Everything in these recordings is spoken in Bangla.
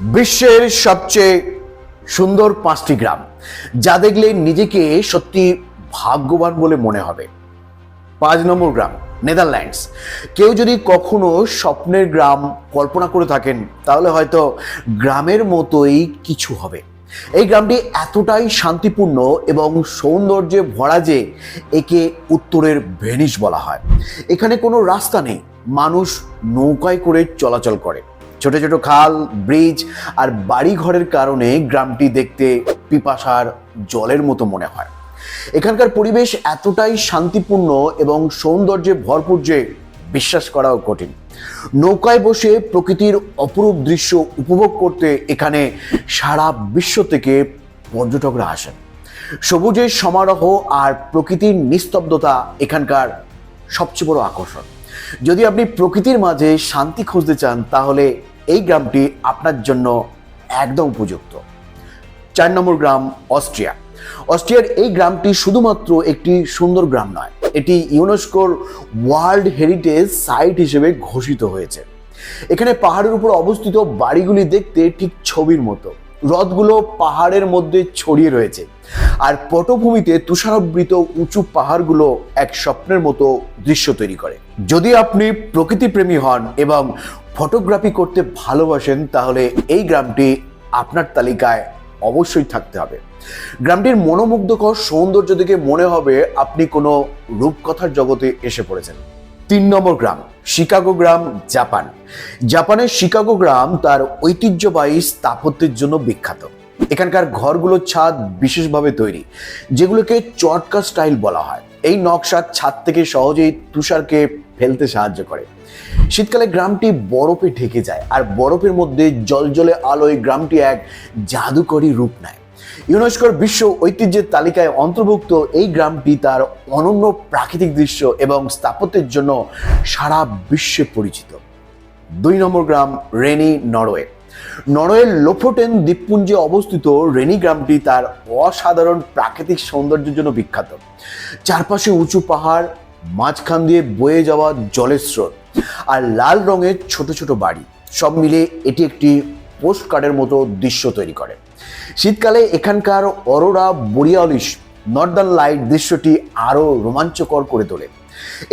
বিশ্বের সবচেয়ে সুন্দর পাঁচটি গ্রাম, যা দেখলে নিজেকে সত্যি ভাগ্যবান বলে মনে হবে। পাঁচ নম্বর গ্রাম, নেদারল্যান্ডস। কেউ যদি কখনো স্বপ্নের গ্রাম কল্পনা করে থাকেন, তাহলে হয়তো গ্রামের মতোই কিছু হবে। এই গ্রামটি এতটাই শান্তিপূর্ণ এবং সৌন্দর্যে ভরা যে একে উত্তরের ভেনিস বলা হয়। এখানে কোনো রাস্তা নেই, মানুষ নৌকায় করে চলাচল করে। ছোট ছোট খাল, ব্রিজ আর বাড়ি ঘরের কারণে গ্রামটি দেখতে পিপাসার জলের মতো মনে হয়। এখানকার পরিবেশ এতটাই শান্তিপূর্ণ এবং সৌন্দর্যে ভরপুর যে বিশ্বাস করাও কঠিন। নৌকায় বসে প্রকৃতির অপরূপ দৃশ্য উপভোগ করতে এখানে সারা বিশ্ব থেকে পর্যটকরা আসেন। সবুজের সমারোহ আর প্রকৃতির নিস্তব্ধতা এখানকার সবচেয়ে বড় আকর্ষণ। যদি আপনি প্রকৃতির মাঝে শান্তি খুঁজতে চান, তাহলে এই গ্রামটি আপনার জন্য একদম উপযুক্ত। চার নম্বর গ্রাম অস্ট্রিয়া। অস্ট্রিয়ার এই গ্রামটি শুধুমাত্র একটি সুন্দর গ্রাম নয়, এটি ইউনেস্কোর ওয়ার্ল্ড হেরিটেজ সাইট হিসেবে ঘোষিত হয়েছে। এখানে পাহাড়ের উপর অবস্থিত বাড়িগুলি দেখতে ঠিক ছবির মতো। হ্রদগুলো পাহাড়ের মধ্যে ছড়িয়ে রয়েছে আর পটভূমিতে তুষারাবৃত উঁচু পাহাড়গুলো এক স্বপ্নের মতো দৃশ্য তৈরি করে। যদি আপনি প্রকৃতিপ্রেমী হন এবং ফটোগ্রাফি করতে ভালোবাসেন, তাহলে এই গ্রামটি আপনার তালিকায় অবশ্যই থাকতে হবে। গ্রামটির মনোমুগ্ধকর সৌন্দর্য দেখে মনে হবে আপনি কোনো রূপকথার জগতে এসে পড়েছেন। তিন নম্বর গ্রাম, শিকাগো গ্রাম, জাপান। জাপানের শিকাগো গ্রাম তার ঐতিহ্যবাহী স্থাপত্যের জন্য বিখ্যাত। এখানকার ঘরগুলোর ছাদ বিশেষভাবে তৈরি, যেগুলোকে চটকা স্টাইল বলা হয়। এই নকশার ছাদ থেকে সহজেই তুষারকে ফেলতে সাহায্য করে। শীতকালে গ্রামটি বরফে ঢেকে যায় আর বরফের মধ্যে জলজলে আলোয় গ্রামটি এক জাদুকরী রূপ নেয়। ইউনেস্কোর বিশ্ব ঐতিহ্যের তালিকায় অন্তর্ভুক্ত এই গ্রামটি তার অনন্য প্রাকৃতিক দৃশ্য এবং স্থাপত্যের জন্য সারা বিশ্বে পরিচিত। দুই নম্বর গ্রাম রেনি নরওয়ে। নরওয়ের লোফোটেন দ্বীপপুঞ্জে অবস্থিত রেনি গ্রামটি তার অসাধারণ প্রাকৃতিক সৌন্দর্যের জন্য বিখ্যাত। চারপাশে উঁচু পাহাড় মাঝখান দিয়ে বয়ে যাওয়া জলের স্রোত আর লাল রঙের ছোট ছোট বাড়ি, সব মিলে এটি একটি পোস্ট কার্ডের মতো দৃশ্য তৈরি করে। শীতকালে এখানকার অরোরা বোরিয়ালিস নর্দার্ন লাইট দৃশ্যটি আরও রোমাঞ্চকর করে তোলে।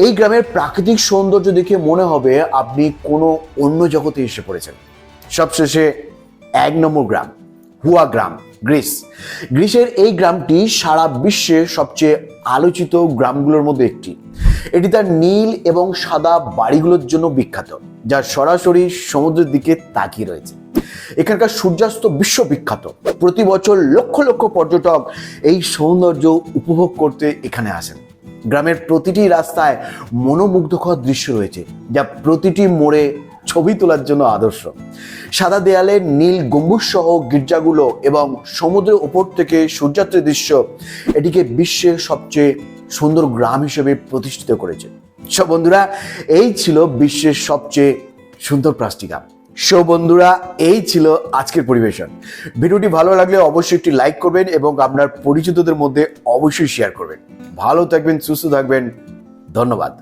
এই গ্রামের প্রাকৃতিক সৌন্দর্য দেখে মনে হবে আপনি কোনো অন্য জগতে এসে পড়েছেন। সবশেষে এক নম্বর গ্রাম। হুয়া গ্রাম, গ্রিস। গ্রিসের এই গ্রামটি সারা বিশ্বের সবচেয়ে আলোচিত গ্রামগুলোর মধ্যে একটি। এটি তার নীল এবং সাদা বাড়িগুলোর জন্য বিখ্যাত, যা সরাসরি সমুদ্রের দিকে তাকিয়ে রয়েছে। এখানকার সূর্যাস্ত বিশ্ববিখ্যাত প্রতি বছর লক্ষ লক্ষ পর্যটক এই সৌন্দর্য উপভোগ করতে এখানে আসেন। গ্রামের প্রতিটি রাস্তায় মনোমুগ্ধকর দৃশ্য রয়েছে, যা প্রতিটি মোড়ে ছবি তোলার জন্য আদর্শ। সাদা দেয়ালে নীল গম্বুজ সহ গির্জাগুলো এবং সমুদ্রের ওপর থেকে সূর্যাস্তের দৃশ্য এটিকে বিশ্বের সবচেয়ে সুন্দর গ্রাম হিসেবে প্রতিষ্ঠিত করেছে। সব বন্ধুরা, এই ছিল বিশ্বের সবচেয়ে সুন্দর প্লাস্টিক সো বন্ধুরা, এই ছিল আজকের পরিবেশন। ভিডিওটি ভালো লাগলে অবশ্যই একটি লাইক করবেন এবং আপনার পরিচিতদের মধ্যে অবশ্যই শেয়ার করবেন। ভালো থাকবেন, সুস্থ থাকবেন। ধন্যবাদ।